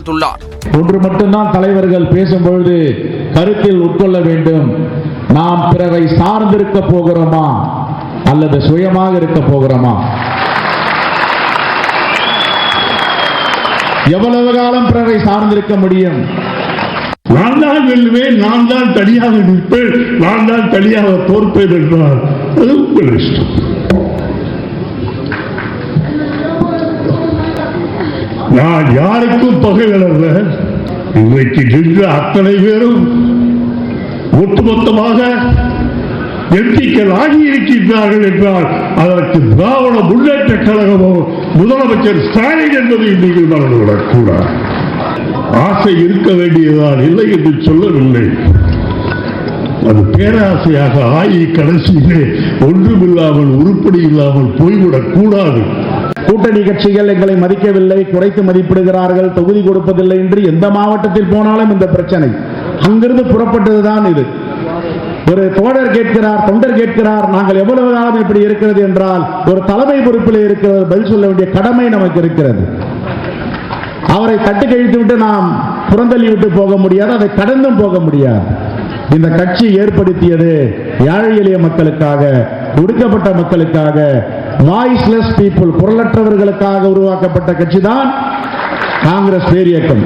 தெரிவித்துள்ளார் ஒன்று மட்டும்தான் தலைவர்கள் பேசும்பொழுது கருத்தில் உட்கொள்ள வேண்டும். நாம் பிறரை சார்ந்திருக்க போகிறோமா? அல்லது சுயமாக இருக்க போகிறோமா? எவ்வளவு காலம் பிறரை சார்ந்திருக்க முடியும்? நான் தான் வெல்லுவேன் நான் தான் தனியாக நிற்பேன் நான் தான் தனியாக தோற்பேன் என்றால் அது உங்கள் இஷ்டம். நான் யாருக்கும் பகைவர் இன்றைக்கு நின்ற அத்தனை பேரும் ஒட்டுமொத்தமாக எம்பிக்கள் ஆகியிருக்கின்றார்கள் என்றால் அதற்கு திராவிட முன்னேற்ற கழகமோ முதலமைச்சர் ஸ்டாலின் என்பதை நீங்கள் நடந்து விடக்கூடாது ஆசை இருக்க வேண்டியதான் இல்லை என்று சொல்லவில்லை. அது பேராசையாக ஆகி கடைசியிலே ஒன்றுமில்லாமல் உருப்படி இல்லாமல் போய்விடக் கூடாது கூட்டணி கட்சிகள் எங்களை மதிக்கவில்லை குறைத்து மதிப்பிடுகிறார்கள் தொகுதி கொடுப்பதில்லை என்று எந்த மாவட்டத்தில் போனாலும் இந்த பிரச்சனை. அங்கிருந்து புறப்பட்டதுதான் இது. ஒரு தோழர் கேட்கிறார் தொண்டர் கேட்கிறார் நாங்கள் எவ்வளவு காலம் இப்படி இருக்கிறது என்றால் ஒரு தலைமை பொறுப்பில் இருக்கிறது பதில் சொல்ல வேண்டிய கடமை நமக்கு இருக்கிறது. அவரை தட்டு கழித்து விட்டு நாம் புறந்தள்ளி விட்டு போக முடியாது அதை கடந்தும் போக முடியாது. இந்த கட்சி ஏற்படுத்தியது ஏழை எளிய மக்களுக்காக ஒடுக்கப்பட்ட மக்களுக்காக வாய்ஸ்லெஸ் பீப்புள் குரலற்றவர்களுக்காக உருவாக்கப்பட்ட கட்சி தான் காங்கிரஸ் பேரியக்கம்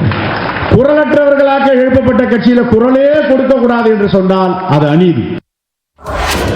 குரலற்றவர்களாக எழுப்பப்பட்ட கட்சியில குரலே கொடுக்க கூடாது என்று சொன்னால் அது அநீதி.